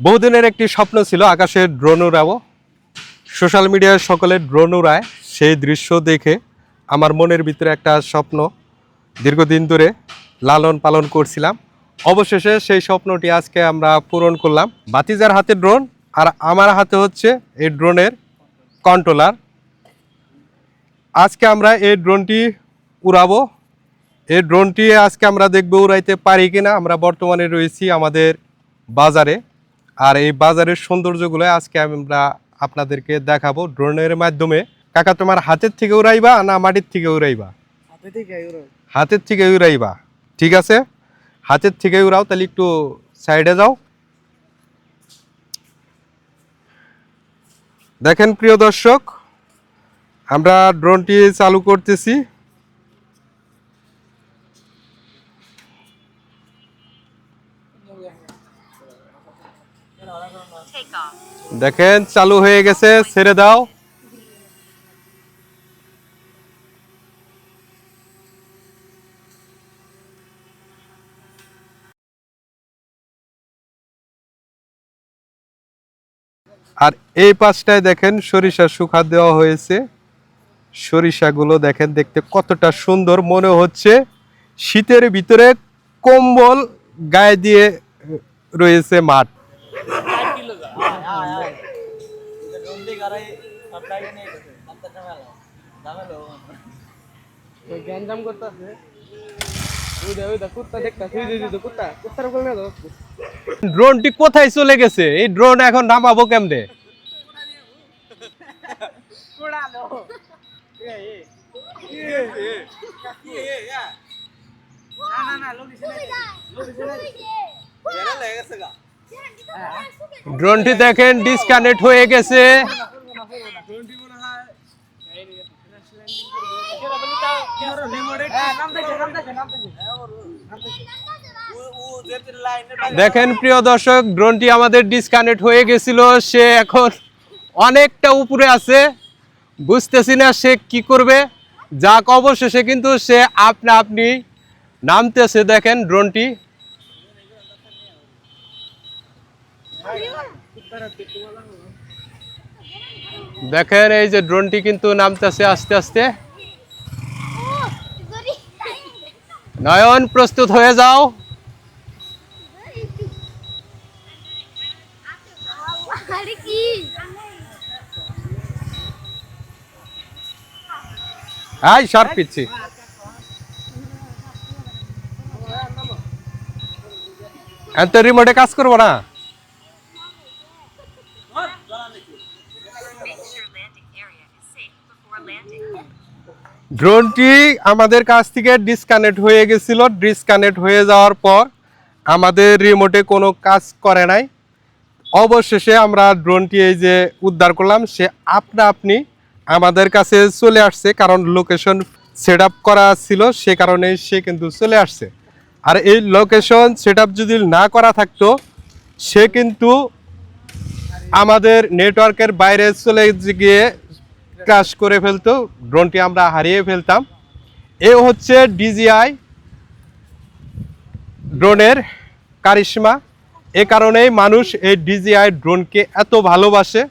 বহুদিনের একটি স্বপ্ন ছিল আকাশে ড্রোন উড়াবো সোশ্যাল মিডিয়ায় সকলে ড্রোন উড়ায় সেই দৃশ্য দেখে আমার মনের ভিতরে একটা স্বপ্ন দীর্ঘদিন ধরে লালন পালন করছিলাম। অবশেষে সেই স্বপ্নটি আজকে আমরা পূরণ করলাম। বাতিজার হাতে ড্রোন আর আমার হাতে হচ্ছে এই ড্রোনের কন্ট্রোলার। আজকে আমরা এই ড্রোনটি উড়াবো। এই ড্রোনটি আজকে আমরা দেখব উড়াইতে পারি কিনা। আমরা বর্তমানে রয়েছি আমাদের বাজারে। আর এই বাজারের সৌন্দর্যগুলো আজকে আমরা আপনাদেরকে দেখাবো ড্রোনের মাধ্যমে। কাকা তোমার হাতের থেকে উড়াইবা না মাটির থেকে উড়াইবা? হাতের থেকে উড়াইবা। ঠিক আছে? হাতের থেকে উড়াও তাহলে একটু সাইডে যাও। দেখেন প্রিয় দর্শক আমরা ড্রোনটি চালু করতেছি। দেখেন, চালু হয়ে গেছে, ছেড়ে দাও। আর এই পাশটায় দেখেন সরিষা শুকা দেওয়া হয়েছে। সরিষাগুলো দেখেন, দেখতে কতটা সুন্দর মনে হচ্ছে। শীতের ভিতরে কম্বল গায়ে দিয়ে রয়েছে মাঠ। গ্যাঞ্জাম করতেছে না ড্রোনটি কোথায় চলে গেছে? এই ড্রোন এখন নামাবো কেমনে? ড্রোনটি দেখেন ডিসকানেক্ট হয়ে গেছে। দেখেন, প্রিয় দর্শক, ড্রোনটি আমাদের ডিসকানেক্ট হয়ে গেছিল। সে এখন অনেকটা উপরে আছে। বুঝতেছি না সে কি করবে। যাক, অবশেষে কিন্তু সে আপনা আপনি নামতেছে, দেখেন, ড্রোনটি। দেখেন এই যে ড্রোনটি কিন্তু নামতেছে আস্তে আস্তে। নয়ন, প্রস্তুত হয়ে যাও। হাই শার্প পিচ্ছি। এত রিমোটে কাজ করব না? ড্রোনটি আমাদের কাছ থেকে ডিসকানেক্ট হয়ে গেছিল। ডিসকানেক্ট হয়ে যাওয়ার পর আমাদের রিমোটে কোনো কাজ করে নাই। অবশেষে আমরা ড্রোনটি এই যে উদ্ধার করলাম, সে আপনা আপনি আমাদের কাছে চলে আসছে, কারণ লোকেশন সেট করা ছিল, সে কারণে সে কিন্তু চলে আসছে। আর এই লোকেশন সেট যদি না করা থাকতো, সে কিন্তু আমাদের নেটওয়ার্কের বাইরে চলে গিয়ে ক্রাশ করে ফেলতো, ড্রোনটি আমরা হারিয়ে ফেলতাম। এ হচ্ছে ডিজিআই ড্রোনের কারিশমা। এ কারণেই মানুষ এই ডিজিআই ড্রোনকে এত ভালোবাসে।